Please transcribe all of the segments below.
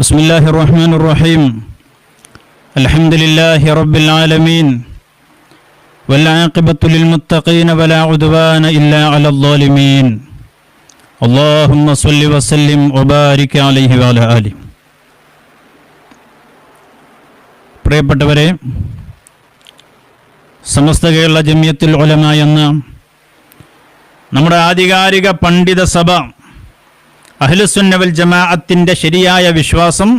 بسم الله الرحمن الرحيم الحمد لله رب العالمين والعاقبة للمتقين ولا عدوان إلا على الظالمين اللهم صل وسلم وبارك عليه وعلى آله പ്രിയപ്പെട്ടവരെ സമസ്ത കേരള ജമിയത്തിൽ ഉലമ എന്ന നമ്മുടെ ആധികാരിക പണ്ഡിത സഭ അഹ്ലുസുന്നവൽ ജമാഅത്തിന്റെ ശരിയായ വിശ്വാസം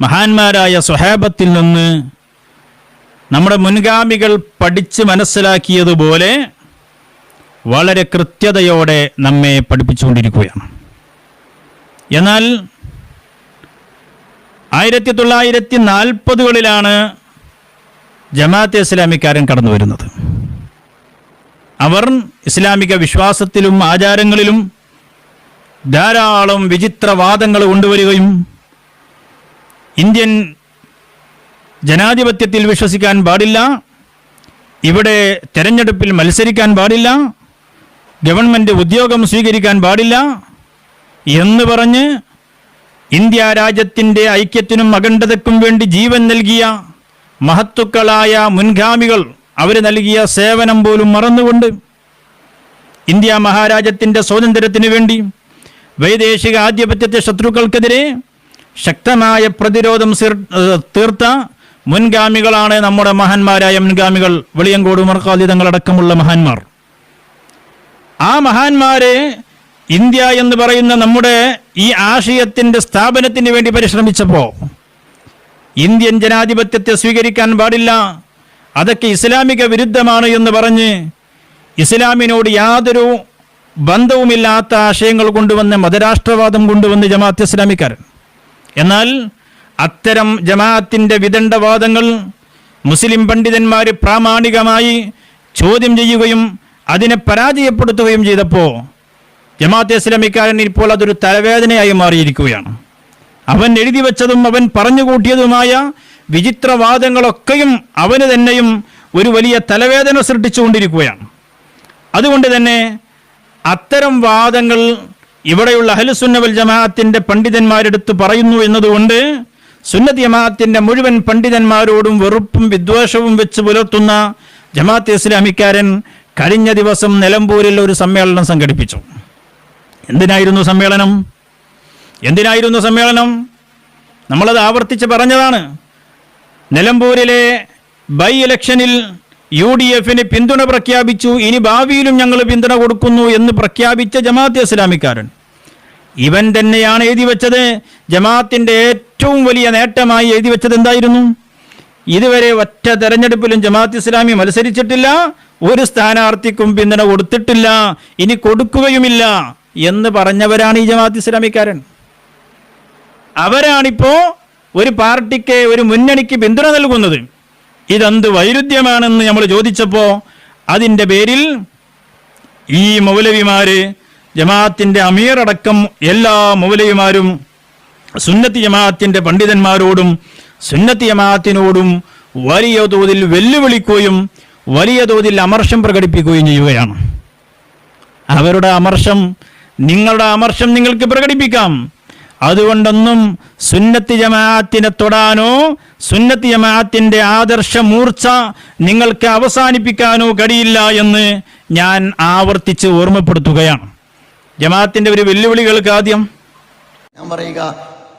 മഹാന്മാരായ സ്വഹാബത്തിൽ നിന്ന് നമ്മുടെ മുൻഗാമികൾ പഠിച്ച് മനസ്സിലാക്കിയതുപോലെ വളരെ കൃത്യതയോടെ നമ്മെ പഠിപ്പിച്ചുകൊണ്ടിരിക്കുകയാണ്. എന്നാൽ ആയിരത്തി തൊള്ളായിരത്തി നാൽപ്പതുകളിലാണ് ജമാഅത്തെ ഇസ്ലാമിക്കാരൻ കടന്നു വരുന്നത് അവർ ഇസ്ലാമിക വിശ്വാസത്തിലും ആചാരങ്ങളിലും ധാരാളം വിചിത്രവാദങ്ങൾ കൊണ്ടുവരികയും ഇന്ത്യൻ ജനാധിപത്യത്തിൽ വിശ്വസിക്കാൻ പാടില്ല. ഇവിടെ തെരഞ്ഞെടുപ്പിൽ മത്സരിക്കാൻ പാടില്ല. ഗവൺമെന്റ് ഉദ്യോഗം സ്വീകരിക്കാൻ പാടില്ല. എന്ന് പറഞ്ഞ് ഇന്ത്യ രാജ്യത്തിന്റെ ഐക്യത്തിനും അഖണ്ഡതയ്ക്കും വേണ്ടി ജീവൻ നൽകിയ മഹത്തുക്കളായ മുൻഗാമികൾ അവർ നൽകിയ സേവനം പോലും മറന്നുകൊണ്ട് ഇന്ത്യ മഹാരാജ്യത്തിന്റെ സ്വാതന്ത്ര്യത്തിനു വേണ്ടി വൈദേശിക ആധിപത്യത്തെ ശത്രുക്കൾക്കെതിരെ ശക്തമായ പ്രതിരോധം തീർത്ത മുൻഗാമികളാണ് നമ്മുടെ മഹാന്മാരായ മുൻഗാമികൾ വെളിയങ്കോട് ഉമർഖാലിതങ്ങളടക്കമുള്ള മഹാന്മാർ. ആ മഹാന്മാരെ ഇന്ത്യ എന്ന് പറയുന്ന നമ്മുടെ ഈ ആശയത്തിന്റെ സ്ഥാപനത്തിന് വേണ്ടി പരിശ്രമിച്ചപ്പോൾ ഇന്ത്യൻ ജനാധിപത്യത്തെ സ്വീകരിക്കാൻ പാടില്ല. അതൊക്കെ ഇസ്ലാമിക വിരുദ്ധമാണ് എന്ന് പറഞ്ഞ് ഇസ്ലാമിനോട് യാതൊരു ബന്ധവുമില്ലാത്ത ആശയങ്ങൾ കൊണ്ടുവന്ന് മതരാഷ്ട്രവാദം കൊണ്ടുവന്ന് ജമാഅത്ത് ഇസ്ലാമിക്കാരൻ എന്നാൽ അത്തരം ജമാഅത്തിന്റെ വിദണ്ഡവാദങ്ങൾ മുസ്ലിം പണ്ഡിതന്മാർ പ്രാമാണികമായി ചോദ്യം ചെയ്യുകയും അതിനെ പരാജയപ്പെടുത്തുകയും ചെയ്തപ്പോൾ ജമാഅത്തെ ഇസ്ലാമിക്കാരൻ ഇപ്പോൾ അതൊരു തലവേദനയായി മാറിയിരിക്കുകയാണ്. അവൻ എഴുതി വെച്ചതും അവൻ പറഞ്ഞുകൂട്ടിയതുമായ വിചിത്രവാദങ്ങളൊക്കെയും അവന് തന്നെയും ഒരു വലിയ തലവേദന സൃഷ്ടിച്ചുകൊണ്ടിരിക്കുകയാണ്. അതുകൊണ്ട് തന്നെ അത്തരം വാദങ്ങൾ ഇവിടെയുള്ള അഹലുസുന്നവൽ ജമാഅത്തിന്റെ പണ്ഡിതന്മാരെടുത്ത് പറയുന്നു എന്നതുകൊണ്ട് സുന്നത്ത് ജമാഅത്തിന്റെ മുഴുവൻ പണ്ഡിതന്മാരോടും വെറുപ്പും വിദ്വേഷവും വെച്ച് പുലർത്തുന്ന ജമാഅത്ത് ഇസ്ലാമിക്കാരൻ കഴിഞ്ഞ ദിവസം നിലമ്പൂരിൽ ഒരു സമ്മേളനം സംഘടിപ്പിച്ചു. എന്തിനായിരുന്നു സമ്മേളനം? എന്തിനായിരുന്നു സമ്മേളനം? നമ്മളത് ആവർത്തിച്ച് പറഞ്ഞതാണ്. നിലമ്പൂരിലെ ബൈ ഇലക്ഷനിൽ യു ഡി എഫിന് പിന്തുണ പ്രഖ്യാപിച്ചു. ഇനി ഭാവിയിലും ഞങ്ങൾ പിന്തുണ കൊടുക്കുന്നു എന്ന് പ്രഖ്യാപിച്ച ജമാഅത്ത് ഇസ്ലാമിക്കാരൻ. ഇവൻ തന്നെയാണ് എഴുതി വെച്ചത്. ജമാഅത്തിന്റെ ഏറ്റവും വലിയ നേട്ടമായി എഴുതി വെച്ചത് എന്തായിരുന്നു? ഇതുവരെ ഒറ്റ തെരഞ്ഞെടുപ്പിലും ജമാഅത്ത് ഇസ്ലാമി മത്സരിച്ചിട്ടില്ല. ഒരു സ്ഥാനാർത്ഥിക്കും പിന്തുണ കൊടുത്തിട്ടില്ല. ഇനി കൊടുക്കുകയുമില്ല എന്ന് പറഞ്ഞവരാണ് ഈ ജമാഅത്ത് ഇസ്ലാമിക്കാരൻ. അവരാണിപ്പോ ഒരു പാർട്ടിക്ക് ഒരു മുന്നണിക്ക് പിന്തുണ നൽകുന്നത്. ഇതെന്ത് വൈരുദ്ധ്യമാണെന്ന് നമ്മൾ ചോദിച്ചപ്പോൾ അതിന്റെ പേരിൽ ഈ മൗലവിമാര് ജമാഅത്തിന്റെ അമീർ അടക്കം എല്ലാ മൗലവിമാരും സുന്നത്തി ജമാഅത്തിന്റെ പണ്ഡിതന്മാരോടും സുന്നത്തി ജമാഅത്തിനോടും വലിയ തോതിൽ വെല്ലുവിളിക്കുകയും വലിയ തോതിൽ അമർഷം പ്രകടിപ്പിക്കുകയും ചെയ്യുകയാണ്. അവരുടെ അമർഷം നിങ്ങളുടെ അമർഷം നിങ്ങൾക്ക് പ്രകടിപ്പിക്കാം. അതുകൊണ്ടൊന്നും സുന്നത്തി ജമാഅത്തിനെ തൊടാനോ സുന്നത്തി ജമാഅത്തിന്റെ ആദർശ മൂർച്ച നിങ്ങൾക്ക് അവസാനിപ്പിക്കാനോ കഴിയില്ല എന്ന് ഞാൻ ആവർത്തിച്ച് ഓർമ്മപ്പെടുത്തുകയാണ്. ജമാഅത്തിന്റെ ഒരു വെല്ലുവിളികൾക്ക് ആദ്യം. ഞാൻ പറയുക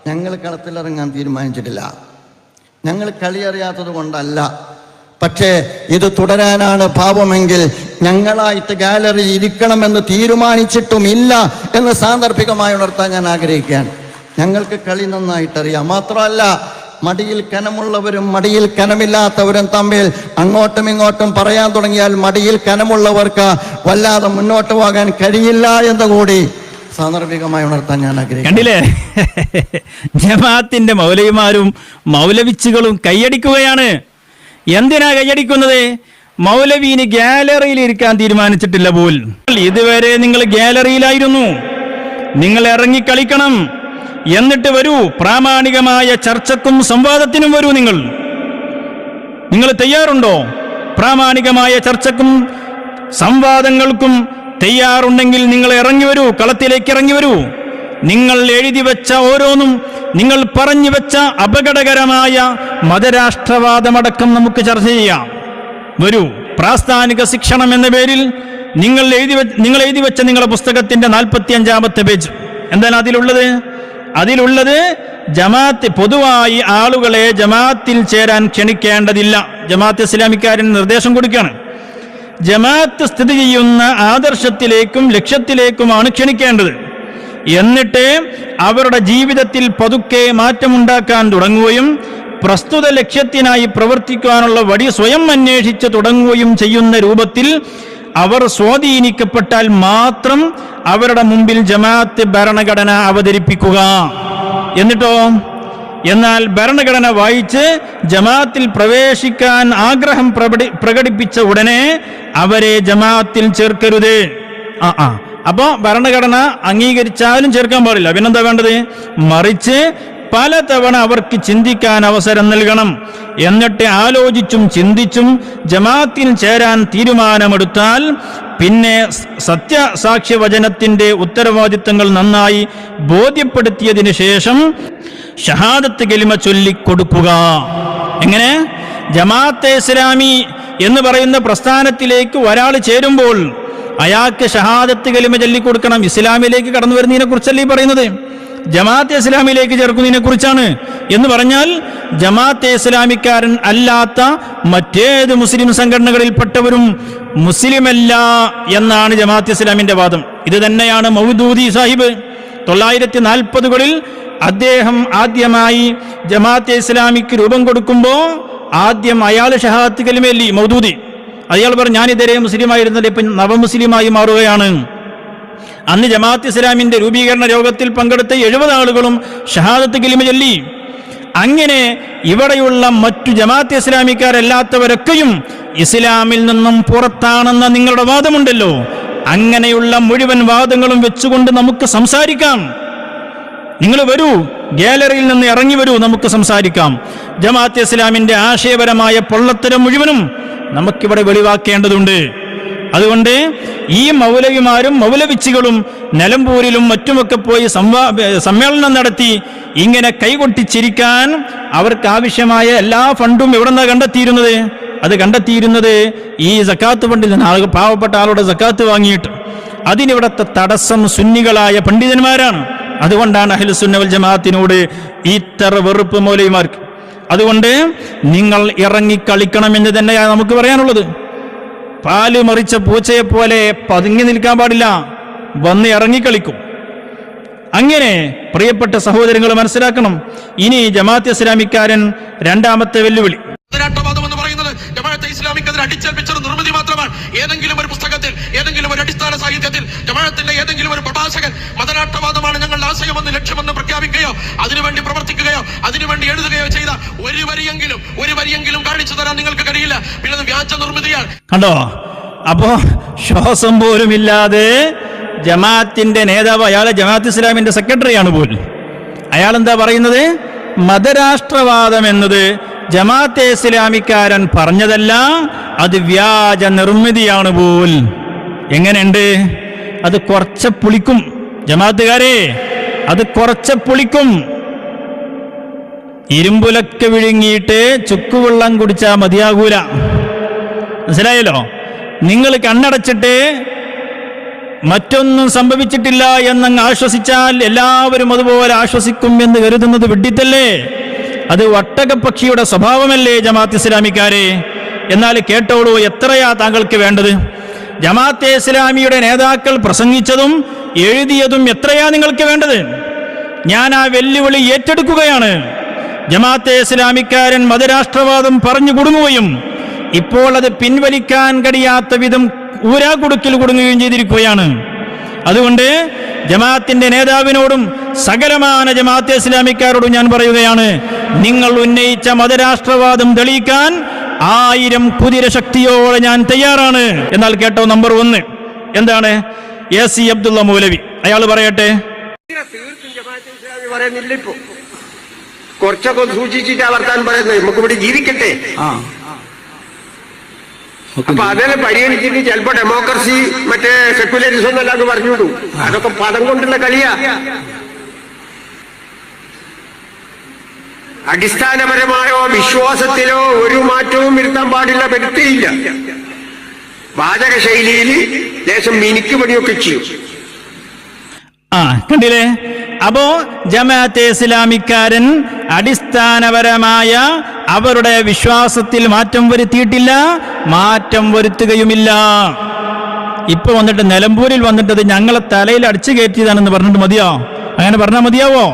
ഞങ്ങൾ കളത്തിലിറങ്ങാൻ തീരുമാനിച്ചിട്ടില്ല. ഞങ്ങൾ കളിയറിയാത്തത് കൊണ്ടല്ല. പക്ഷേ ഇത് തുടരാനാണ് പാപമെങ്കിൽ ഞങ്ങളായിട്ട് ഗാലറി ഇരിക്കണമെന്ന് തീരുമാനിച്ചിട്ടുമില്ല എന്ന് സാന്ദർഭികമായി ഉണർത്താൻ ഞാൻ ആഗ്രഹിക്കുകയാണ്. ഞങ്ങൾക്ക് കളി നന്നായിട്ടറിയാം. മാത്രമല്ല മടിയിൽ കനമുള്ളവരും മടിയിൽ കനമില്ലാത്തവരും തമ്മിൽ അങ്ങോട്ടും ഇങ്ങോട്ടും പറയാൻ തുടങ്ങിയാൽ മടിയിൽ കനമുള്ളവർക്ക് വല്ലാതെ മുന്നോട്ട് പോകാൻ കഴിയില്ല എന്ന് കൂടി സാന്ദർഭികമായി ഉണർത്താൻ ഞാൻ ആഗ്രഹിക്കുന്നു. കണ്ടില്ലേ? ജമാഅത്തിന്റെ മൗലവിമാരും മൗലവിച്ചുകളും കൈയടിക്കുകയാണ്. എന്തിനാ കൈയടിക്കുന്നത്? മൗലവീന് ഗാലറിയിൽ ഇരിക്കാൻ തീരുമാനിച്ചിട്ടില്ല പോൽ ഇതുവരെ നിങ്ങൾ ഗാലറിയിലായിരുന്നു. നിങ്ങൾ ഇറങ്ങി കളിക്കണം. എന്നിട്ട് വരൂ. പ്രാമാണികമായ ചർച്ചക്കും സംവാദത്തിനും വരൂ നിങ്ങൾ. നിങ്ങൾ തയ്യാറുണ്ടോ? പ്രാമാണികമായ ചർച്ചക്കും സംവാദങ്ങൾക്കും തയ്യാറുണ്ടെങ്കിൽ നിങ്ങൾ ഇറങ്ങി വരൂ കളത്തിലേക്ക് ഇറങ്ങി വരൂ. നിങ്ങൾ എഴുതി വെച്ച ഓരോന്നും നിങ്ങൾ പറഞ്ഞു വെച്ച അപകടകരമായ മതരാഷ്ട്രവാദമടക്കം നമുക്ക് ചർച്ച ചെയ്യാം. വരൂ. പ്രാസ്ഥാനിക ശിക്ഷണം എന്ന പേരിൽ നിങ്ങൾ എഴുതി നിങ്ങൾ എഴുതി വെച്ച നിങ്ങളുടെ പുസ്തകത്തിന്റെ നാൽപ്പത്തി അഞ്ചാമത്തെ പേജ്. എന്താണ് അതിലുള്ളത്? അതിലുള്ളത് ജമാഅത്ത് പൊതുവായി ആളുകളെ ജമാഅത്തിൽ ചേരാൻ ക്ഷണിക്കേണ്ടതില്ല. ജമാഅത്ത് ഇസ്ലാമിക്കാരൻ നിർദ്ദേശം കൊടുക്കുകയാണ് ജമാഅത്ത് സ്ഥിതി ചെയ്യുന്ന ആദർശത്തിലേക്കും ലക്ഷ്യത്തിലേക്കുമാണ് ക്ഷണിക്കേണ്ടത്. എന്നിട്ട് അവരുടെ ജീവിതത്തിൽ പതുക്കെ മാറ്റമുണ്ടാക്കാൻ തുടങ്ങുകയും പ്രസ്തുത ലക്ഷ്യത്തിനായി പ്രവർത്തിക്കുവാനുള്ള വഴി സ്വയം അന്വേഷിച്ച് തുടങ്ങുകയും ചെയ്യുന്ന രൂപത്തിൽ അവർ സ്വാധീനിക്കപ്പെട്ടാൽ മാത്രം അവരുടെ മുമ്പിൽ ജമാഅത്ത് ഭരണഘടന അവതരിപ്പിക്കുക. എന്നിട്ടോ? എന്നാൽ ഭരണഘടന വായിച്ച് ജമാഅത്തിൽ പ്രവേശിക്കാൻ ആഗ്രഹം പ്രകടി പ്രകടിപ്പിച്ച ഉടനെ അവരെ ജമാഅത്തിൽ ചേർക്കരുത്. ആ ആ. അപ്പോ ഭരണഘടന അംഗീകരിച്ചാലും ചേർക്കാൻ പാടില്ല. പിന്നെന്താ വേണ്ടത്? മറിച്ച് പലതവണ അവർക്ക് ചിന്തിക്കാൻ അവസരം നൽകണം. എന്നിട്ട് ആലോചിച്ചും ചിന്തിച്ചും ജമാഅത്തിൽ ചേരാൻ തീരുമാനമെടുത്താൽ പിന്നെ സത്യസാക്ഷ്യ വചനത്തിന്റെ ഉത്തരവാദിത്തങ്ങൾ നന്നായി ബോധ്യപ്പെടുത്തിയതിനു ശേഷം ഷഹാദത്ത് കലിമ ചൊല്ലിക്കൊടുക്കുക എങ്ങനെ? ജമാഅത്തെ ഇസ്ലാമി എന്ന് പറയുന്ന പ്രസ്ഥാനത്തിലേക്ക് ഒരാൾ ചേരുമ്പോൾ അയാൾക്ക് ഷഹാദത്ത് കലിമ ചൊല്ലിക്കൊടുക്കണം ഇസ്ലാമിലേക്ക് കടന്നു വരുന്നതിനെ കുറിച്ചല്ലേ പറയുന്നത്? ജമാഅത്തെ ഇസ്ലാമിലേക്ക് ചേർക്കുന്നതിനെ കുറിച്ചാണ്. എന്ന് പറഞ്ഞാൽ ജമാഅത്തെ ഇസ്ലാമിക്കാരൻ അല്ലാത്ത മറ്റേത് മുസ്ലിം സംഘടനകളിൽപ്പെട്ടവരും മുസ്ലിമല്ല എന്നാണ് ജമാഅത്തെ ഇസ്ലാമിന്റെ വാദം. ഇത് തന്നെയാണ് മൗദൂദി സാഹിബ് തൊള്ളായിരത്തി നാൽപ്പതുകളിൽ അദ്ദേഹം ആദ്യമായി ജമാഅത്തെ ഇസ്ലാമിക്ക് രൂപം കൊടുക്കുമ്പോൾ ആദ്യം അയാൾ ഷഹാത്ത് കലിമേലി മൗദൂദി. അയാൾ പറഞ്ഞു ഞാൻ മുസ്ലിമായിരുന്നില്ല ഇപ്പം നവമുസ്ലിമായി മാറുകയാണ്. അന്ന് ജമാഅത്ത് ഇസ്ലാമിന്റെ രൂപീകരണ യോഗത്തിൽ പങ്കെടുത്ത എഴുപത് ആളുകളും ഷഹാദത്ത് കിലിമ ചൊല്ലി. അങ്ങനെ ഇവിടെയുള്ള മറ്റു ജമാഅത്ത് ഇസ്ലാമിക്കാരല്ലാത്തവരൊക്കെയും ഇസ്ലാമിൽ നിന്നും പുറത്താണെന്ന നിങ്ങളുടെ വാദമുണ്ടല്ലോ. അങ്ങനെയുള്ള മുഴുവൻ വാദങ്ങളും വെച്ചുകൊണ്ട് നമുക്ക് സംസാരിക്കാം. നിങ്ങൾ വരൂ ഗാലറിയിൽ നിന്ന് ഇറങ്ങി വരൂ നമുക്ക് സംസാരിക്കാം. ജമാഅത്ത് ഇസ്ലാമിന്റെ ആശയപരമായ പൊള്ളത്തരം മുഴുവനും നമുക്കിവിടെ വെളിവാക്കേണ്ടതുണ്ട്. അതുകൊണ്ട് ഈ മൗലവിമാരും മൗലവിച്ചികളും നിലമ്പൂരിലും മറ്റുമൊക്കെ പോയി സമ്മേളനം നടത്തി ഇങ്ങനെ കൈകൊട്ടിച്ചിരിക്കാൻ അവർക്ക് ആവശ്യമായ എല്ലാ ഫണ്ടും എവിടെ നിന്നാണ് കണ്ടെത്തിയിരുന്നത്? അത് കണ്ടെത്തിയിരുന്നത് ഈ സക്കാത്ത് ഫണ്ടിൽ നിന്ന് പാവപ്പെട്ട ആളുടെ സക്കാത്ത് വാങ്ങിയിട്ട്. അതിനിവിടത്തെ തടസ്സം സുന്നികളായ പണ്ഡിതന്മാരാണ്. അതുകൊണ്ടാണ് അഹ്ലുസുന്നവൽ ജമാഅത്തിനോട് ഇത്ര വെറുപ്പ് മൗലവിമാർക്ക്. അതുകൊണ്ട് നിങ്ങൾ ഇറങ്ങി കളിക്കണമെന്ന് തന്നെയാണ് നമുക്ക് പറയാനുള്ളത്. പാൽ മറിച്ച പൂച്ചയെപ്പോലെ പതുങ്ങി നിൽക്കാൻ പാടില്ല. വന്ന് ഇറങ്ങിക്കളിക്കും. അങ്ങനെ പ്രിയപ്പെട്ട സഹോദരങ്ങൾ മനസ്സിലാക്കണം ഇനി ജമാഅത്ത് ഇസ്ലാമിക്കാരൻ രണ്ടാമത്തെ വെല്ലുവിളി. ഇസ്ലാമിക്കെതിരെ അടിച്ചേൽപ്പിച്ചൊരു നിർമ്മിതി മാത്രമാണ് ഏതെങ്കിലും ഒരു അടിസ്ഥാന സാഹിത്യത്തിൽ ജമാഅത്തിന്റെ ഏതെങ്കിലും ഒരു പ്രഭാഷകൻ മതരാഷ്ട്രവാദമാണ് ഞങ്ങളുടെ ആശയമെന്ന് ലക്ഷ്യമെന്ന് പ്രഖ്യാപിക്കുകയോ അതിനുവേണ്ടി പ്രവർത്തിക്കുകയോ അതിനുവേണ്ടി എഴുതുകയോ ചെയ്ത ഒരു വരിയെങ്കിലും ഒരു വരിയെങ്കിലും കാണിച്ചു തരാൻ നിങ്ങൾക്ക് കഴിയില്ല. പിന്നെ വ്യാജ നിർമ്മിതിയാണ്. കണ്ടോ? അപ്പോ ശ്വാസം പോലും ഇല്ലാതെ ജമാഅത്തിന്റെ നേതാവ് അയാളെ ജമാഅത്ത് ഇസ്ലാമിന്റെ സെക്രട്ടറിയാണ് പോലും. അയാൾ എന്താ പറയുന്നത്? മതരാഷ്ട്രവാദം എന്നത് ജമാഅത്തെ ഇസ്ലാമിക്കാരൻ പറഞ്ഞതല്ല അത് വ്യാജ നിർമ്മിതിയാണ് പോൽ എങ്ങനെയുണ്ട്? അത് കുറച്ച പുളിക്കും. ജമാഅത്തുകാരെ അത് കുറച്ച പുളിക്കും. ഇരുമ്പുലൊക്കെ വിഴുങ്ങിയിട്ട് ചുക്കുവെള്ളം കുടിച്ചാൽ മതിയാകൂല. മനസ്സിലായല്ലോ? നിങ്ങൾ കണ്ണടച്ചിട്ട് മറ്റൊന്നും സംഭവിച്ചിട്ടില്ല എന്നങ്ങ് ആശ്വസിച്ചാൽ എല്ലാവരും അതുപോലെ ആശ്വസിക്കും എന്ന് കരുതുന്നത് വിഡ്ഢിത്തല്ലേ? അത് ഒട്ടകപ്പക്ഷിയുടെ സ്വഭാവമല്ലേ ജമാഅത്ത് ഇസ്ലാമിക്കാരെ? എന്നാൽ കേട്ടോളൂ എത്രയാ താങ്കൾക്ക് വേണ്ടത്? ജമാഅത്തെ ഇസ്ലാമിയുടെ നേതാക്കൾ പ്രസംഗിച്ചതും എഴുതിയതും എത്രയാ നിങ്ങൾക്ക് വേണ്ടത്? ഞാൻ ആ വെല്ലുവിളി ഏറ്റെടുക്കുകയാണ്. ജമാഅത്തെ ഇസ്ലാമിക്കാരൻ മതരാഷ്ട്രവാദം പറഞ്ഞു കുടുങ്ങുകയും ഇപ്പോൾ അത് പിൻവലിക്കാൻ കഴിയാത്ത വിധം ഊരാക്കുടുക്കിൽ കുടുങ്ങുകയും ചെയ്തിരിക്കുകയാണ്. അതുകൊണ്ട് ജമാഅത്തിന്റെ നേതാവിനോടും സകലമാന ജമാഅത്തെ ഇസ്ലാമിക്കാരോടും ഞാൻ പറയുകയാണ് നിങ്ങൾ ഉന്നയിച്ച മതരാഷ്ട്രവാദം തെളിയിക്കാൻ ആയിരം കുതിര ശക്തിയോടെ ഞാൻ തയ്യാറാണ്. എന്നാൽ കേട്ടോ നമ്പർ ഒന്ന്. എന്താണ്? A C Abdulla Moulavi. അയാൾ പറയട്ടെ. പറയുന്നില്ല ഇപ്പൊ കുറച്ചൊക്കെ സൂക്ഷിച്ചിട്ട് വർത്താൻ പറയുന്നത്. നമുക്ക് ഇവിടെ ജീവിക്കട്ടെ. അപ്പൊ അതിനെ പരിഗണിച്ചിട്ട് ചിലപ്പോ ഡെമോക്രസി മറ്റേ സെക്യുലറിസം എന്നല്ലാന്ന് പറഞ്ഞുവിടും. അതൊക്കെ പദം കൊണ്ടുള്ള കളിയാ. അടിസ്ഥാനപരമായോ വിശ്വാസത്തിലോ ഒരു മാറ്റവും വരുത്താൻ പാടില്ല വരുത്തിയില്ല. വാചക ശൈലിയിൽ ലേശം മിനിക്കുപടിയൊക്കെ ചെയ്യും. ആ കണ്ടില്ലേ? അപ്പോ ജമാഅത്തെ ഇസ്ലാമിക്കാരൻ അടിസ്ഥാനപരമായ അവരുടെ വിശ്വാസത്തിൽ മാറ്റം വരുത്തിയിട്ടില്ല മാറ്റം വരുത്തുകയുമില്ല. ഇപ്പൊ വന്നിട്ട് നിലമ്പൂരിൽ വന്നിട്ട് അത് ഞങ്ങളെ തലയിൽ അടിച്ചു കയറ്റിയതാണെന്ന് പറഞ്ഞിട്ട് മതിയോ? അങ്ങനെ പറഞ്ഞാൽ മതിയാവോ?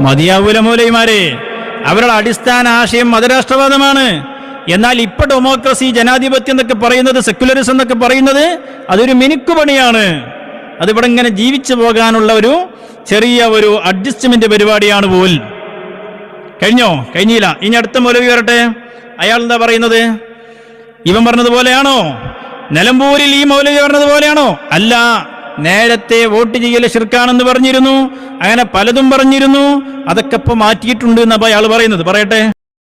മതിയാവൂല മൂലയുമാരെ അവരുടെ അടിസ്ഥാന ആശയം മതരാഷ്ട്രവാദമാണ്. എന്നാൽ ഇപ്പൊ ഡെമോക്രസി ജനാധിപത്യം എന്നൊക്കെ പറയുന്നത് സെക്യുലറിസം എന്നൊക്കെ പറയുന്നത് അതൊരു മിനുക്കുപണിയാണ് അതിവിടെ ഇങ്ങനെ ജീവിച്ചു പോകാനുള്ള ഒരു ചെറിയ ഒരു അഡ്ജസ്റ്റ്മെന്റ് പരിപാടിയാണ് പോൽ. കഴിഞ്ഞോ? കഴിഞ്ഞില്ല. ഇനി അടുത്ത മൗലവി വരട്ടെ. അയാൾ എന്താ പറയുന്നത്? ഇവൻ പറഞ്ഞതുപോലെയാണോ നിലമ്പൂരിൽ ഈ മൗലവി പറഞ്ഞതുപോലെയാണോ അല്ല. നേരത്തെ വോട്ട് ചെയ്യൽ ശിർക്കാണെന്ന് പറഞ്ഞിരുന്നു. അങ്ങനെ പലതും പറഞ്ഞിരുന്നു. അതൊക്കെ ഇപ്പൊ മാറ്റിയിട്ടുണ്ട് എന്നാ അയാൾ പറയുന്നത്. പറയട്ടെ.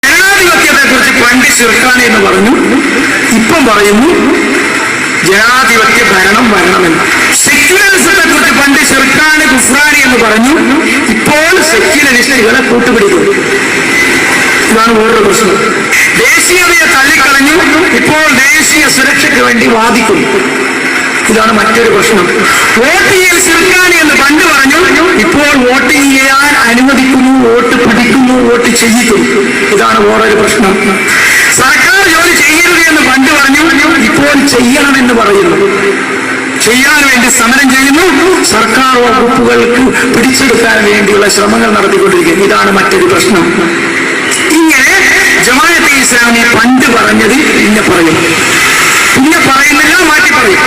ജനാധിപത്യത്തെ കുറിച്ച് പണ്ട് എന്ന് സെക്യുലറിസത്തെ കുറിച്ച് പണ്ട് ചെറുക്കാണ് ഗുഫ്രാനി എന്ന് പറഞ്ഞു. ഇപ്പോൾ സെക്യുലറിസ്റ്റുകളെ കൂട്ടുപിടിക്കുന്നു ഇതാണ് വേറൊരു പ്രശ്നം. ദേശീയതയെ തള്ളിക്കളഞ്ഞു ഇപ്പോൾ ദേശീയ സുരക്ഷയ്ക്ക് വേണ്ടി വാദിക്കുന്നു. ഇതാണ് മറ്റൊരു പ്രശ്നം. വോട്ട് ചെയ്യൽ ശ്രമിക്കാനേ എന്ന് പണ്ട് പറഞ്ഞു ഇപ്പോൾ വോട്ട് ചെയ്യാൻ അനുവദിക്കുന്നു വോട്ട് പിടിക്കുന്നു വോട്ട് ചെയ്യിക്കുന്നു. ഇതാണ് വേറൊരു പ്രശ്നം. സർക്കാർ ജോലി ചെയ്യരുത് എന്ന് പണ്ട് പറഞ്ഞു ഇപ്പോൾ ചെയ്യണമെന്ന് പറയുന്നു. ചെയ്യാൻ വേണ്ടി സമരം ചെയ്യുന്നു. സർക്കാർ വകുപ്പുകൾക്ക് പിടിച്ചെടുക്കാൻ വേണ്ടിയുള്ള ശ്രമങ്ങൾ നടത്തിക്കൊണ്ടിരിക്കുന്നു. ഇതാണ് മറ്റൊരു പ്രശ്നം. ഇങ്ങനെ ജമാഅത്തെ ഇസ്ലാമി പണ്ട് പറഞ്ഞത് പിന്നെ പറയും പിന്നെ പറയുന്നില്ല മാറ്റി പറയും.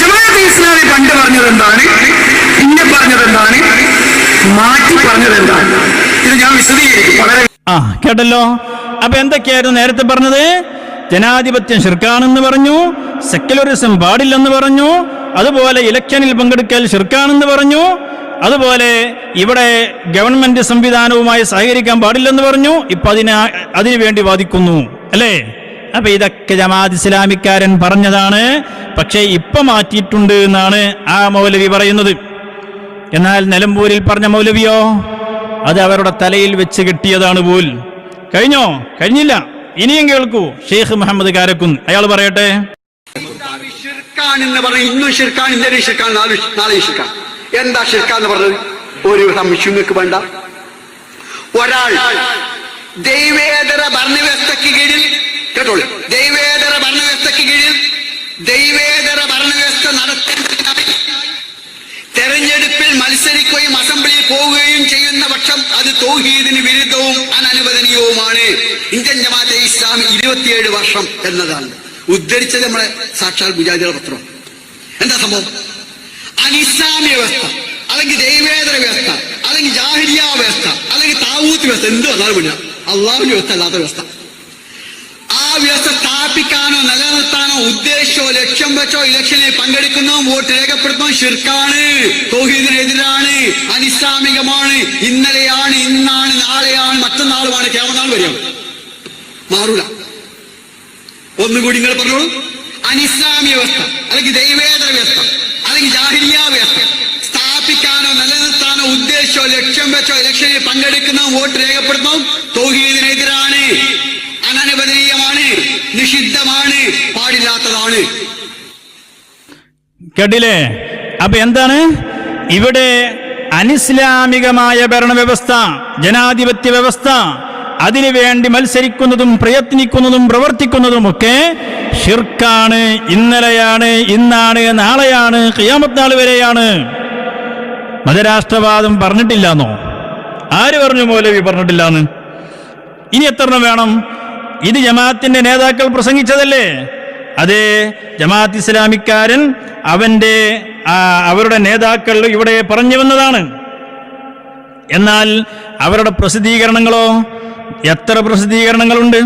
ജമാഅത്തെ ഇസ്ലാമി പണ്ട് പറഞ്ഞത് എന്താണ് ഇന്ന പറഞ്ഞത് എന്താണ് മാറ്റി പറഞ്ഞത് എന്താണ് ഇത് ഞാൻ വിശദീകരിക്കും. വളരെ ആ കേട്ടല്ലോ? അപ്പൊ എന്തൊക്കെയായിരുന്നു നേരത്തെ പറഞ്ഞത്? ജനാധിപത്യം ഷിർക്കാണെന്ന് പറഞ്ഞു സെക്യുലറിസം പാടില്ലെന്ന് പറഞ്ഞു അതുപോലെ ഇലക്ഷനിൽ പങ്കെടുക്കൽ ഷിർക്കാണെന്ന് പറഞ്ഞു അതുപോലെ ഇവിടെ ഗവൺമെന്റ് സംവിധാനവുമായി സഹകരിക്കാൻ പാടില്ലെന്ന് പറഞ്ഞു ഇപ്പൊ അതിന് അതിനു വേണ്ടി വാദിക്കുന്നു അല്ലേ? അപ്പൊ ഇതൊക്കെ ജമാഅത്ത് ഇസ്ലാമിക്കാരൻ പറഞ്ഞതാണ്. പക്ഷേ ഇപ്പൊ മാറ്റിയിട്ടുണ്ട് എന്നാണ് ആ മൗലവി പറയുന്നത്. എന്നാൽ നിലമ്പൂരിൽ പറഞ്ഞ മൗലവിയോ? അത് അവരുടെ തലയിൽ വെച്ച് കെട്ടിയതാണ് പോൽ. കഴിഞ്ഞോ? കഴിഞ്ഞില്ല. ഇനിയും കേൾക്കൂ. ഷെയ്ഖ് മുഹമ്മദ് കാരക്കുന്ന്. അയാൾ പറയട്ടെ. എന്താ ഷിർക്കാൻ എന്ന് പറഞ്ഞത്? ഒരു സംശയം നിങ്ങൾക്ക് വേണ്ട. ഒരാൾ ദൈവേതര ഭരണവ്യവസ്ഥയ്ക്ക് കീഴിൽ കേട്ടോളൂ. ദൈവേതര ഭരണവ്യവസ്ഥയ്ക്ക് കീഴിൽ ദൈവേതര ഭരണവ്യവസ്ഥ നടത്തേണ്ടതിനായി തെരഞ്ഞെടുപ്പിൽ മത്സരിക്കുകയും അസംബ്ലിയിൽ പോവുകയും ചെയ്യുന്ന പക്ഷം അത് തൗഹീദിന് വിരുദ്ധവും അനനുവദനീയവുമാണ്. ഇന്ത്യൻ ജമാഅത്തെ ഇസ്ലാമി ഇരുപത്തിയേഴ് വർഷം എന്നതാണ്. ഉദ്ധരിച്ചത് നമ്മളെ സാക്ഷാൽ മുജാഹിദിയുടെ പത്രം. എന്താ സംഭവം? അനിസ്ലാമിക വ്യവസ്ഥ അല്ലെങ്കിൽ ദൈവേതര വ്യവസ്ഥ അല്ലെങ്കിൽ ജാഹിരിയ വ്യവസ്ഥ അല്ലെങ്കിൽ താവൂത്ത് വ്യവസ്ഥ എന്ത് വന്നാലും അള്ളാഹുവിന്റെ വ്യവസ്ഥ അല്ലാത്ത വ്യവസ്ഥ. വ്യവസ്ഥ സ്ഥാപിക്കാനോ നിലനിർത്താനോ ഉദ്ദേശിച്ചോ ലക്ഷ്യം വെച്ചോ ഇലക്ഷനിൽ പങ്കെടുക്കുന്നോ വോട്ട് രേഖപ്പെടുത്തുന്നോ ഷിർക്കാണ് തോഹീദിനെതിരാണ് അനിസ്ലാമികമാണ് ഇന്നലെയാണ് ഇന്നാണ് നാളെയാണ് മറ്റന്നാളുമാണ് കേമനാൾ വരിക മാറൂല. ഒന്നുകൂടി നിങ്ങൾ പറഞ്ഞോളൂ. അനിസ്ലാമിക വ്യവസ്ഥ അല്ലെങ്കിൽ ദൈവേതര വ്യവസ്ഥ അല്ലെങ്കിൽ ജാഹിരിയ വ്യവസ്ഥ സ്ഥാപിക്കാനോ നിലനിർത്താനോ ഉദ്ദേശിച്ചോ ലക്ഷ്യം വെച്ചോ ഇലക്ഷനിൽ പങ്കെടുക്കുന്നോ വോട്ട് രേഖപ്പെടുത്തുന്നോ തൗഹീദിനെതിരാണ്. അനനുവദനീയമാണ് നിഷിദ്ധമാണ് പാടില്ലാത്തതാണ്. കേട്ടില്ലേ? അപ്പൊ എന്താണ്? ഇവിടെ അനിസ്ലാമികമായ ഭരണവ്യവസ്ഥ ജനാധിപത്യ വ്യവസ്ഥ അതിനുവേണ്ടി മത്സരിക്കുന്നതും പ്രയത്നിക്കുന്നതും പ്രവർത്തിക്കുന്നതും ഒക്കെ ഷിർക്കാണ് ഇന്നലെയാണ് ഇന്നാണ് നാളെയാണ് ഖിയാമത്ത് നാൾ വരെയാണ്. മതരാഷ്ട്രവാദം പറഞ്ഞിട്ടില്ലാന്നോ? ആര് പറഞ്ഞു മൗലവി പറഞ്ഞിട്ടില്ലാന്ന്? ഇനി എത്ര വേണം? ഇത് ജമാഅത്തിന്റെ നേതാക്കൾ പ്രസംഗിച്ചതല്ലേ? അതെ ജമാഅത്ത് ഇസ്ലാമിക്കാരൻ അവന്റെ അവരുടെ നേതാക്കൾ ഇവിടെ പറഞ്ഞു വന്നതാണ്. എന്നാൽ അവരുടെ പ്രസിദ്ധീകരണങ്ങളോ എത്ര പ്രസിദ്ധീകരണങ്ങളുണ്ട്?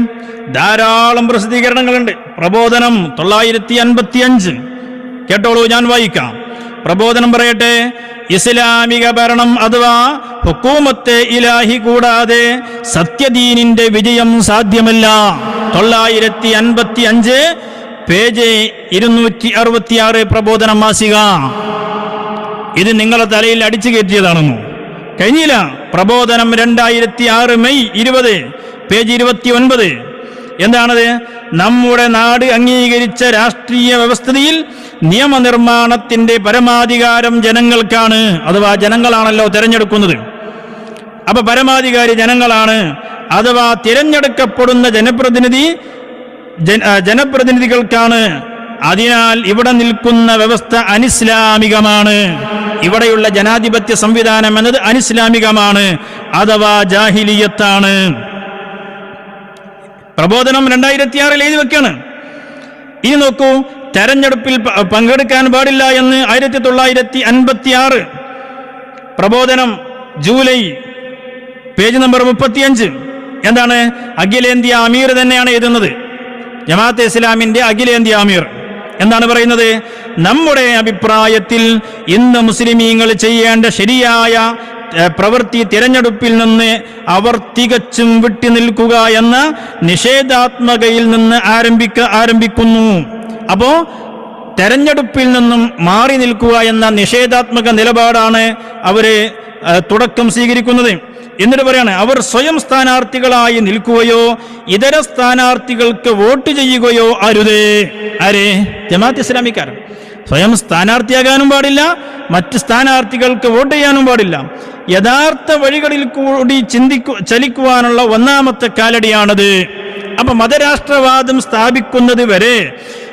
ധാരാളം പ്രസിദ്ധീകരണങ്ങളുണ്ട്. പ്രബോധനം തൊള്ളായിരത്തി അൻപത്തി അഞ്ച് കേട്ടോളൂ ഞാൻ വായിക്കാം. പ്രബോധനം പറയട്ടെ. ഇസ്ലാമിക ഭരണം അഥവാ ഹുക്കൂമത്തെ ഇലാഹി കൂടാതെ സത്യദീനിന്റെ വിജയം സാധ്യമല്ല. തൊള്ളായിരത്തി അൻപത്തി അഞ്ച് പേജ് ഇരുന്നൂറ്റി അറുപത്തിയാറ് പ്രബോധന മാസിക. ഇത് നിങ്ങളെ തലയിൽ അടിച്ചു കയറ്റിയതാണെന്നു. കഴിഞ്ഞില്ല. പ്രബോധനം രണ്ടായിരത്തി ആറ് മെയ് ഇരുപത് പേജ് ഇരുപത്തി ഒൻപത് എന്താണത്? നമ്മുടെ നാട് അംഗീകരിച്ച രാഷ്ട്രീയ വ്യവസ്ഥിതിയിൽ നിയമനിർമ്മാണത്തിന്റെ പരമാധികാരം ജനങ്ങൾക്കാണ്. അഥവാ ജനങ്ങളാണല്ലോ തിരഞ്ഞെടുക്കുന്നത്. അപ്പൊ പരമാധികാരി ജനങ്ങളാണ്. അഥവാ തിരഞ്ഞെടുക്കപ്പെടുന്ന ജനപ്രതിനിധി ജനപ്രതിനിധികൾക്കാണ്. അതിനാൽ ഇവിടെ നിൽക്കുന്ന വ്യവസ്ഥ അനിസ്ലാമികമാണ്. ഇവിടെയുള്ള ജനാധിപത്യ സംവിധാനം എന്നത് അനിസ്ലാമികമാണ്. അഥവാ ജാഹിലിയത്താണ്. പ്രബോധനം രണ്ടായിരത്തി ആറിൽ എഴുതി വെക്കാണ്. ഇനി നോക്കൂ തെരഞ്ഞെടുപ്പിൽ പങ്കെടുക്കാൻ പാടില്ല എന്ന് ആയിരത്തി തൊള്ളായിരത്തി അൻപത്തി ആറ് പ്രബോധനം ജൂലൈ പേജ് നമ്പർ മുപ്പത്തിയഞ്ച്. എന്താണ്? അഖിലേന്ത്യ അമീർ തന്നെയാണ് എഴുതുന്നത്. ജമാഅത്തെ ഇസ്ലാമിന്റെ അഖിലേന്ത്യ അമീർ. എന്താണ് പറയുന്നത്? നമ്മുടെ അഭിപ്രായത്തിൽ ഇന്ന് മുസ്ലിമീങ്ങൾ ചെയ്യേണ്ട ശരിയായ പ്രവൃത്തി തിരഞ്ഞെടുപ്പിൽ നിന്ന് അവർ തികച്ചും വിട്ടു നിൽക്കുക എന്ന നിഷേധാത്മകയിൽ നിന്ന് ആരംഭിക്ക ആരംഭിക്കുന്നു. അപ്പോ തെരഞ്ഞെടുപ്പിൽ നിന്നും മാറി നിൽക്കുക എന്ന നിഷേധാത്മക നിലപാടാണ് അവർ തുടക്കം സ്വീകരിക്കുന്നത്. എന്നിട്ട് പറയാണ് അവർ സ്വയം സ്ഥാനാർത്ഥികളായി നിൽക്കുകയോ ഇതര സ്ഥാനാർത്ഥികൾക്ക് വോട്ട് ചെയ്യുകയോ അരുതേ. ആരേ? ജമാഅത്ത് ഇസ്ലാമിക്കാരൻ. സ്വയം സ്ഥാനാർത്ഥിയാകാനും പാടില്ല മറ്റ് സ്ഥാനാർത്ഥികൾക്ക് വോട്ട് ചെയ്യാനും പാടില്ല. യഥാർത്ഥ വഴികളിൽ കൂടി ചിന്തിക്കു ചലിക്കുവാനുള്ള ഒന്നാമത്തെ കാലടിയാണത്. അപ്പൊ മതരാഷ്ട്രവാദം സ്ഥാപിക്കുന്നത് വരെ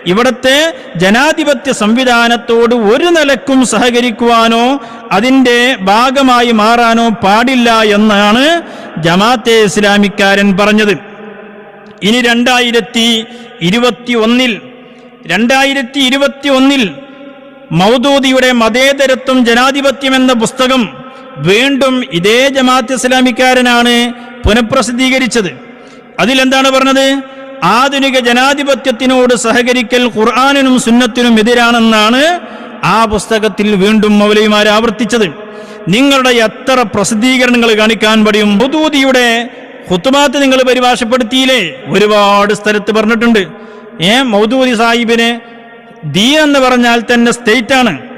ഇവിടത്തെ ജനാധിപത്യ സംവിധാനത്തോട് ഒരു നിലക്കും സഹകരിക്കുവാനോ അതിന്റെ ഭാഗമായി മാറാനോ പാടില്ല എന്നാണ് ജമാഅത്തെ ഇസ്ലാമിക്കാരൻ പറഞ്ഞത്. ഇനി രണ്ടായിരത്തി ഇരുപത്തി ഒന്നിൽ രണ്ടായിരത്തി ഇരുപത്തി ഒന്നിൽ മൗദൂദിയുടെ മതേതരത്വം ജനാധിപത്യം എന്ന പുസ്തകം വീണ്ടും ഇതേ ജമാഅത്ത് ഇസ്ലാമിക്കാരനാണ് പുനഃപ്രസിദ്ധീകരിച്ചത്. അതിലെന്താണ് പറഞ്ഞത്? ആധുനിക ജനാധിപത്യത്തിനോട് സഹകരിക്കൽ ഖുർആാനിനും സുന്നത്തിനും എതിരാണെന്നാണ് ആ പുസ്തകത്തിൽ വീണ്ടും മൗലവിമാർ ആവർത്തിച്ചത്. നിങ്ങളുടെ എത്ര പ്രസിദ്ധീകരണങ്ങൾ കാണിക്കാൻ പടിയും ഹുദൂദിയുടെ ഹുത്തുമാത്ത് നിങ്ങൾ പരിഭാഷപ്പെടുത്തിയില്ലേ? ഒരുപാട് സ്ഥലത്ത് പറഞ്ഞിട്ടുണ്ട്. ഏ മൗദൂദി സാഹിബിനെ ദീ എന്ന് പറഞ്ഞാൽ തന്നെ സ്റ്റേറ്റ് ആണ്.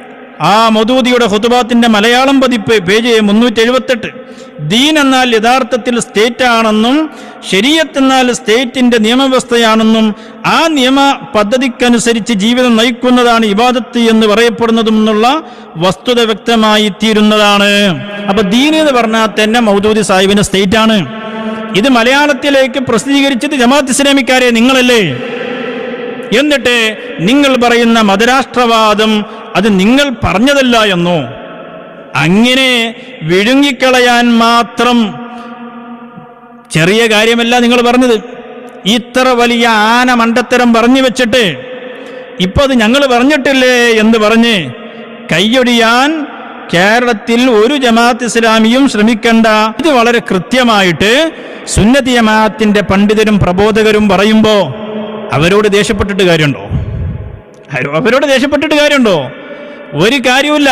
ആ മൗദൂദിയുടെ ഹുതുബാത്തിന്റെ മലയാളം പതിപ്പ് പേജ് മുന്നൂറ്റി എഴുപത്തെട്ട് ദീൻ എന്നാൽ യഥാർത്ഥത്തിൽ സ്റ്റേറ്റ് ആണെന്നും ശരീരത്ത് എന്നാൽ സ്റ്റേറ്റിന്റെ നിയമവ്യവസ്ഥയാണെന്നും ആ നിയമ പദ്ധതിക്കനുസരിച്ച് ജീവിതം നയിക്കുന്നതാണ് ഇബാദത്ത് എന്ന് പറയപ്പെടുന്നതും എന്നുള്ള വസ്തുത വ്യക്തമായി തീരുന്നതാണ്. അപ്പൊ ദീൻ എന്ന് പറഞ്ഞാൽ തന്നെ മൗദൂദി സാഹിബിന്റെ സ്റ്റേറ്റ് ആണ്. ഇത് മലയാളത്തിലേക്ക് പ്രസിദ്ധീകരിച്ചത് ജമാഅത്ത് ഇസ്ലാമിക്കാരെ നിങ്ങളല്ലേ? എന്നിട്ട് നിങ്ങൾ പറയുന്ന മതരാഷ്ട്രവാദം അത് നിങ്ങൾ പറഞ്ഞതല്ല എന്നോ? അങ്ങനെ വിഴുങ്ങിക്കളയാൻ മാത്രം ചെറിയ കാര്യമല്ല നിങ്ങൾ പറഞ്ഞത്. ഇത്ര വലിയ ആന മണ്ടത്തരം പറഞ്ഞു വെച്ചിട്ട് ഇപ്പൊ അത് ഞങ്ങൾ പറഞ്ഞിട്ടില്ലേ എന്ന് പറഞ്ഞ് കൈയൊടിയാൻ കേരളത്തിൽ ഒരു ജമാഅത്ത് ഇസ്ലാമിയും ശ്രമിക്കണ്ട. ഇത് വളരെ കൃത്യമായിട്ട് സുന്നതി ജമാഅത്തിന്റെ പണ്ഡിതരും പ്രബോധകരും പറയുമ്പോ അവരോട് ദേഷ്യപ്പെട്ടിട്ട് കാര്യമുണ്ടോ? അവരോട് ദേഷ്യപ്പെട്ടിട്ട് കാര്യമുണ്ടോ? ഒരു കാര്യമില്ല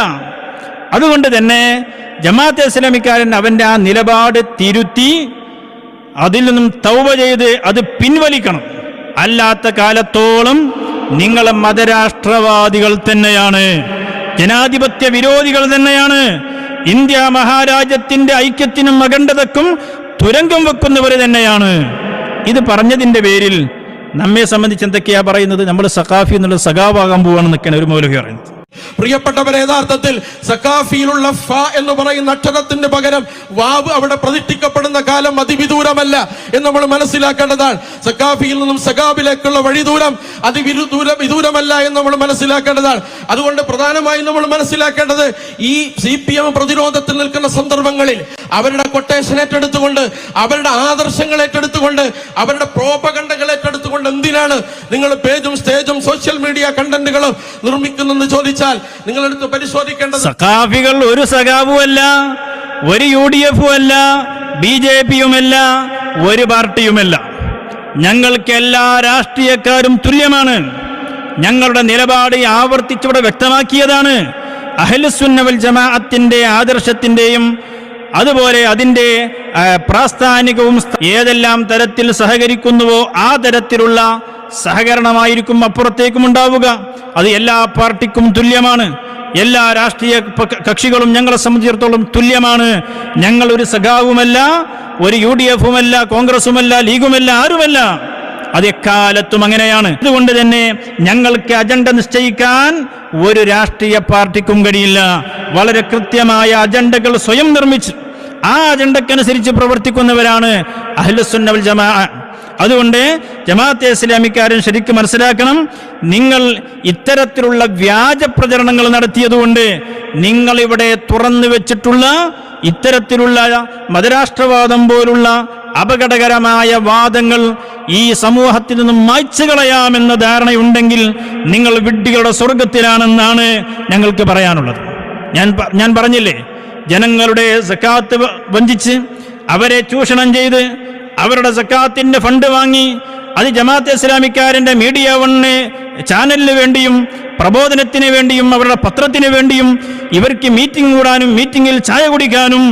അതുകൊണ്ട് തന്നെ ജമാഅത്തെ ഇസ്ലാമിക്കാരൻ അവന്റെ ആ നിലപാട് തിരുത്തി അതിൽ നിന്നും തൗവ ചെയ്ത് അത് പിൻവലിക്കണം. അല്ലാത്ത കാലത്തോളം നിങ്ങൾ മതരാഷ്ട്രവാദികൾ തന്നെയാണ്. ജനാധിപത്യ വിരോധികൾ തന്നെയാണ്. ഇന്ത്യ മഹാരാജ്യത്തിന്റെ ഐക്യത്തിനും അഖണ്ഡതക്കും തുരങ്കം വെക്കുന്നവർ തന്നെയാണ്. ഇത് പറഞ്ഞതിന്റെ പേരിൽ നമ്മെ സംബന്ധിച്ച് എന്തൊക്കെയാ പറയുന്നത്? നമ്മൾ സഖാഫി എന്നുള്ള സഖാവാകാൻ പോവാണ് നിൽക്കണ ഒരു മൗലവി പറയുന്നത്. പ്രിയപ്പെട്ടവരെ യഥാർത്ഥത്തിൽ സഖാഫിയിലുള്ള ഫ എന്ന് പറയുന്ന അക്ഷരത്തിന്റെ പകരം വാവ് അവിടെ പ്രതിഷ്ഠിക്കപ്പെടുന്ന കാലം അതിവിദൂരമല്ല എന്ന് നമ്മൾ മനസ്സിലാക്കേണ്ടതാണ്. സഖാഫിയിൽ നിന്നും സഖാബിലേക്കുള്ള വഴി ദൂരം അതിവിദൂര വിദൂരമല്ല എന്ന് നമ്മൾ മനസ്സിലാക്കേണ്ടതാണ്. അതുകൊണ്ട് പ്രധാനമായും നമ്മൾ മനസ്സിലാക്കേണ്ടത് ഈ സി പി എം പ്രതിരോധത്തിൽ നിൽക്കുന്ന സന്ദർഭങ്ങളിൽ അവരുടെ കൊട്ടേഷൻ ഏറ്റെടുത്തുകൊണ്ട് അവരുടെ ആദർശങ്ങൾ ഏറ്റെടുത്തുകൊണ്ട് അവരുടെ പ്രോപകണ്ഡകൾ ഏറ്റെടുത്തുകൊണ്ട് എന്തിനാണ് നിങ്ങൾ പേജും സ്റ്റേജും സോഷ്യൽ മീഡിയ കണ്ടന്റുകളും നിർമ്മിക്കുന്നെന്ന് ചോദിച്ചാൽ നിങ്ങളെടുത്ത് പരിശോധിക്കേണ്ടത് സഖാഫികൾ ഒരു സഖാവുമല്ല ഒരു യു ഡി എഫും അല്ല ബി ജെ പിയുമല്ല ഒരു പാർട്ടിയുമല്ല. ഞങ്ങൾക്ക് എല്ലാ രാഷ്ട്രീയക്കാരും തുല്യമാണ്. ഞങ്ങളുടെ നിലപാട് ആവർത്തിച്ചിവിടെ വ്യക്തമാക്കിയതാണ്. അഹലുസുന്നവൽ ജമാഅത്തിന്റെ ആദർശത്തിന്റെയും അതുപോലെ അതിന്റെ പ്രാസ്ഥാനികവും സ്ഥ- ഏതെല്ലാം തരത്തിൽ സഹകരിക്കുന്നുവോ ആ തരത്തിലുള്ള സഹകരണമായിരിക്കും അപ്പുറത്തേക്കും ഉണ്ടാവുക. അത് എല്ലാ പാർട്ടിക്കും തുല്യമാണ്. എല്ലാ രാഷ്ട്രീയ കക്ഷികളും ഞങ്ങളെ സംബന്ധിച്ചിടത്തോളം തുല്യമാണ്. ഞങ്ങൾ ഒരു സഖാവുമല്ല ഒരു യു ഡി എഫുമല്ല കോൺഗ്രസുമല്ല ലീഗുമല്ല ആരുമല്ല. അത് എക്കാലത്തും അങ്ങനെയാണ്. അതുകൊണ്ട് തന്നെ ഞങ്ങൾക്ക് അജണ്ട നിശ്ചയിക്കാൻ ഒരു രാഷ്ട്രീയ പാർട്ടിക്കും കഴിയില്ല. വളരെ കൃത്യമായ അജണ്ടകൾ സ്വയം നിർമ്മിച്ച് ആ അജണ്ടക്കനുസരിച്ച് പ്രവർത്തിക്കുന്നവരാണ് അഹ്ലുസുന്നവൽ ജമാ അതുകൊണ്ട് ജമാഅത്തെ ഇസ്ലാമിക്കാരൻ ശരിക്കും മനസ്സിലാക്കണം നിങ്ങൾ ഇത്തരത്തിലുള്ള വ്യാജ പ്രചരണങ്ങൾ നടത്തിയതുകൊണ്ട് നിങ്ങൾ ഇവിടെ തുറന്നു വെച്ചിട്ടുള്ള ഇത്തരത്തിലുള്ള മതരാഷ്ട്രവാദം പോലുള്ള അപകടകരമായ വാദങ്ങൾ ഈ സമൂഹത്തിൽ നിന്നും മായ്ച്ചു കളയാമെന്ന ധാരണയുണ്ടെങ്കിൽ നിങ്ങൾ വിഡ്ഢികളുടെ സ്വർഗത്തിലാണെന്നാണ് ഞങ്ങൾക്ക് പറയാനുള്ളത്. ഞാൻ ഞാൻ പറഞ്ഞില്ലേ ജനങ്ങളുടെ സക്കാത്ത് വഞ്ചിച്ച് അവരെ ചൂഷണം ചെയ്ത് അവരുടെ സക്കാത്തിന്റെ ഫണ്ട് വാങ്ങി അത് ജമാഅത്ത് ഇസ്ലാമിക്കാരന്റെ മീഡിയ വണ്ണ് ചാനലിന് വേണ്ടിയും പ്രബോധനത്തിന് വേണ്ടിയും അവരുടെ പത്രത്തിന് വേണ്ടിയും ഇവർക്ക് മീറ്റിംഗ് കൂടാനും മീറ്റിംഗിൽ ചായ കുടിക്കാനും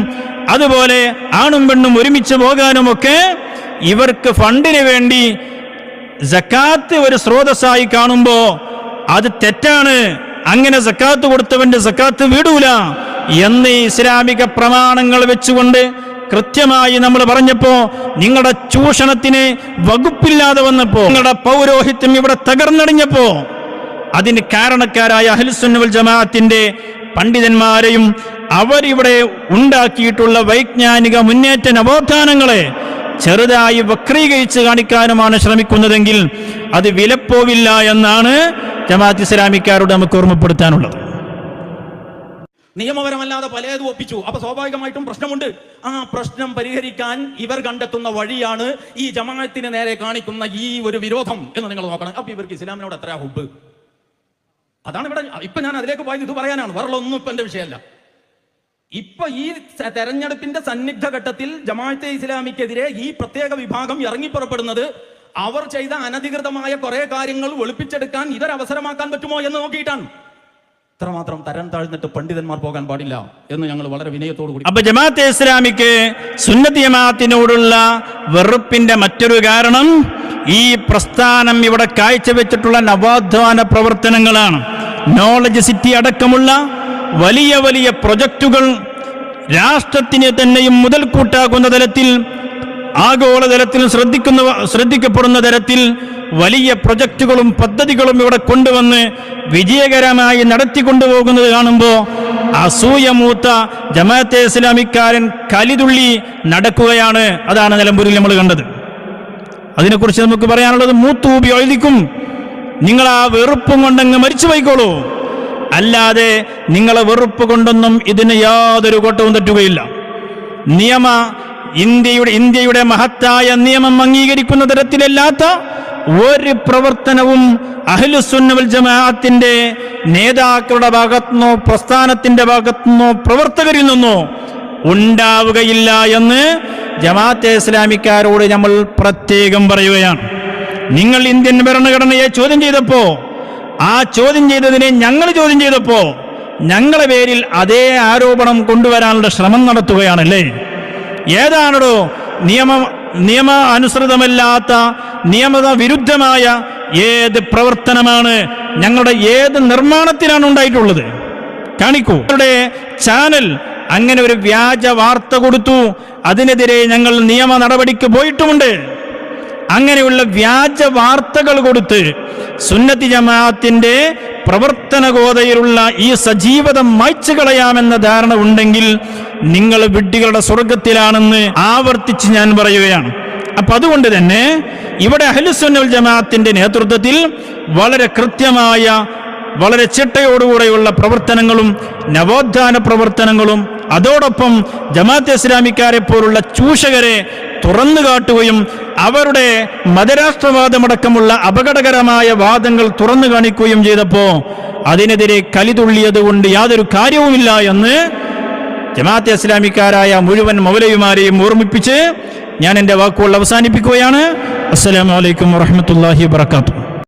അതുപോലെ ആണും പെണ്ണും ഒരുമിച്ച് പോകാനുമൊക്കെ ഇവർക്ക് ഫണ്ടിന് വേണ്ടി സക്കാത്ത് ഒരു സ്രോതസ്സായി കാണുമ്പോൾ അത് തെറ്റാണ്. അങ്ങനെ സക്കാത്ത് കൊടുത്തവന്റെ സക്കാത്ത് വിടൂല എന്ന് ഇസ്ലാമിക പ്രമാണങ്ങൾ വെച്ചുകൊണ്ട് കൃത്യമായി നമ്മൾ പറഞ്ഞപ്പോ നിങ്ങളുടെ ചൂഷണത്തിന് വകുപ്പില്ലാതെ വന്നപ്പോ നിങ്ങളുടെ പൗരോഹിത്യം ഇവിടെ തകർന്നടിഞ്ഞപ്പോ അതിന് കാരണക്കാരായ അഹ്ലുസുന്നവൽ ജമാഅത്തിന്റെ പണ്ഡിതന്മാരെയും അവരിവിടെ ഉണ്ടാക്കിയിട്ടുള്ള വൈജ്ഞാനിക മുന്നേറ്റ നവോത്ഥാനങ്ങളെ ചെറുതായി വക്രീകരിച്ച് കാണിക്കാനുമാണ് ശ്രമിക്കുന്നതെങ്കിൽ അത് വിലപ്പോവില്ല എന്നാണ് ജമാഅത്ത് ഇസ്ലാമിക്കാരോട് നമുക്ക് ഓർമ്മപ്പെടുത്താനുള്ളത്. നിയമപരമല്ലാതെ പലതും ഒപ്പിച്ചു. അപ്പൊ സ്വാഭാവികമായിട്ടും പ്രശ്നമുണ്ട്. ആ പ്രശ്നം പരിഹരിക്കാൻ ഇവർ കണ്ടെത്തുന്ന വഴിയാണ് ഈ ജമാഅത്തിന് നേരെ കാണിക്കുന്ന ഈ ഒരു വിരോധം എന്ന് നിങ്ങൾ നോക്കണം. അപ്പൊ ഇവർക്ക് ഇസ്ലാമിനോട് എത്ര ഹുബ്? അതാണ് ഇവിടെ ഇപ്പൊ ഞാൻ അതിലേക്ക് പോയത് ഇത് പറയാനാണ്. വേറെ ഒന്നും ഇപ്പൊ എന്റെ വിഷയമല്ല. ഇപ്പൊ ഈ തെരഞ്ഞെടുപ്പിന്റെ സന്നിഗ്ധ ഘട്ടത്തിൽ ജമാഅത്തെ ഇസ്ലാമിക്കെതിരെ ഈ പ്രത്യേക വിഭാഗം ഇറങ്ങിപ്പുറപ്പെടുന്നത് അവർ ചെയ്ത അനധികൃതമായ കുറെ കാര്യങ്ങൾ ഒളിപ്പിച്ചെടുക്കാൻ ഇതൊരവസരമാക്കാൻ പറ്റുമോ എന്ന് നോക്കിയിട്ടാണ്. ഇത്രമാത്രം തരം താഴ്ന്നിട്ട് പണ്ഡിതന്മാർ പോകാൻ പാടില്ല എന്ന് ഞങ്ങൾ വളരെ വിനയത്തോടു കൂടി അപ്പൊ ജമാഅത്തെ ഇസ്ലാമിക്ക് സുന്നത്ത് ജമാഅത്തിനോടുള്ള വെറുപ്പിന്റെ മറ്റൊരു കാരണം ഈ പ്രസ്ഥാനം ഇവിടെ കാഴ്ചവെച്ചിട്ടുള്ള നവോത്ഥാന പ്രവർത്തനങ്ങളാണ്. നോളജ് സിറ്റി അടക്കമുള്ള വലിയ വലിയ പ്രൊജക്റ്റുകൾ രാഷ്ട്രത്തിന് തന്നെയും മുതൽക്കൂട്ടാകുന്ന തലത്തിൽ ആഗോളതലത്തിൽ ശ്രദ്ധിക്കുന്ന ശ്രദ്ധിക്കപ്പെടുന്ന തരത്തിൽ വലിയ പ്രൊജക്റ്റുകളും പദ്ധതികളും ഇവിടെ കൊണ്ടുവന്ന് വിജയകരമായി നടത്തിക്കൊണ്ടുപോകുന്നത് കാണുമ്പോൾ അസൂയമൂത്ത ജമാഅത്തെ ഇസ്ലാമിക്കാരൻ കലിതുള്ളി നടക്കുകയാണ്. അതാണ് നിലമ്പൂരിൽ നമ്മൾ കണ്ടത്. അതിനെക്കുറിച്ച് നമുക്ക് പറയാനുള്ളത് മൂത്തൂപി എഴുതിക്കും. നിങ്ങൾ ആ വെറുപ്പും കൊണ്ടങ്ങ് മരിച്ചു പോയിക്കോളൂ. അല്ലാതെ നിങ്ങളെ വെറുപ്പ് കൊണ്ടൊന്നും ഇതിന് യാതൊരു കോട്ടവും തെറ്റുകയില്ല. നിയമ ഇന്ത്യയുടെ ഇന്ത്യയുടെ മഹത്തായ നിയമം അംഗീകരിക്കുന്ന തരത്തിലല്ലാത്ത ഒരു പ്രവർത്തനവും അഹ്ലുസുന്നവൽ ജമാഅത്തിന്റെ നേതാക്കളുടെ ഭാഗത്തുനിന്നോ പ്രസ്ഥാനത്തിന്റെ ഭാഗത്തുനിന്നോ പ്രവർത്തകരിൽ നിന്നോ ഉണ്ടാവുകയില്ല എന്ന് ജമാഅത്തെ ഇസ്ലാമിക്കാരോട് നമ്മൾ പ്രത്യേകം പറയുകയാണ്. നിങ്ങൾ ഇന്ത്യൻ ഭരണഘടനയെ ചോദ്യം ചെയ്തപ്പോ ആ ചോദ്യം ചെയ്തതിനെ ഞങ്ങൾ ചോദ്യം ചെയ്തപ്പോ ഞങ്ങളുടെ പേരിൽ അതേ ആരോപണം കൊണ്ടുവരാനുള്ള ശ്രമം നടത്തുകയാണല്ലേ? ഏതാണോ നിയമ നിയമ അനുസൃതമല്ലാത്ത നിയമത വിരുദ്ധമായ ഏത് പ്രവർത്തനമാണ് ഞങ്ങളുടെ ഏത് നിർമ്മാണത്തിലാണ് ഉണ്ടായിട്ടുള്ളത്? കാണിക്കൂ. ചാനൽ അങ്ങനെ ഒരു വ്യാജ വാർത്ത കൊടുത്തു. അതിനെതിരെ ഞങ്ങൾ നിയമ നടപടിക്ക് പോയിട്ടുമുണ്ട്. അങ്ങനെയുള്ള വ്യാജ വാർത്തകൾ കൊടുത്ത് സുന്നത്തി ജമാഅത്തിന്റെ പ്രവർത്തന ഗോതയിലുള്ള ഈ സജീവത മായ്ച്ചു കളയാമെന്ന ധാരണ ഉണ്ടെങ്കിൽ നിങ്ങൾ വിഡ്ഢികളുടെ സ്വർഗത്തിലാണെന്ന് ആവർത്തിച്ച് ഞാൻ പറയുകയാണ്. അപ്പൊ അതുകൊണ്ട് തന്നെ ഇവിടെ അഹ്ലുസുന്നൽ ജമാഅത്തിന്റെ നേതൃത്വത്തിൽ വളരെ കൃത്യമായ വളരെ ചിട്ടയോടുകൂടെയുള്ള പ്രവർത്തനങ്ങളും നവോത്ഥാന പ്രവർത്തനങ്ങളും അതോടൊപ്പം ജമാഅത്ത് ഇസ്ലാമിക്കാരെ പോലുള്ള ചൂഷകരെ തുറന്നു കാട്ടുകയും അവരുടെ മതരാഷ്ട്രവാദമടക്കമുള്ള അപകടകരമായ വാദങ്ങൾ തുറന്നു കാണിക്കുകയും ചെയ്തപ്പോൾ അതിനെതിരെ കലിതുള്ളിയത് കൊണ്ട് യാതൊരു കാര്യവുമില്ല എന്ന് ജമാഅത്തെ ഇസ്ലാമിക്കാരായ മുഴുവൻ മൗലവിമാരെയും ഓർമ്മിപ്പിച്ച് ഞാൻ എന്റെ വാക്കുകൾ അവസാനിപ്പിക്കുകയാണ്. അസ്സലാമലൈക്കും വറഹമത്തല്ലാഹി വാത്തു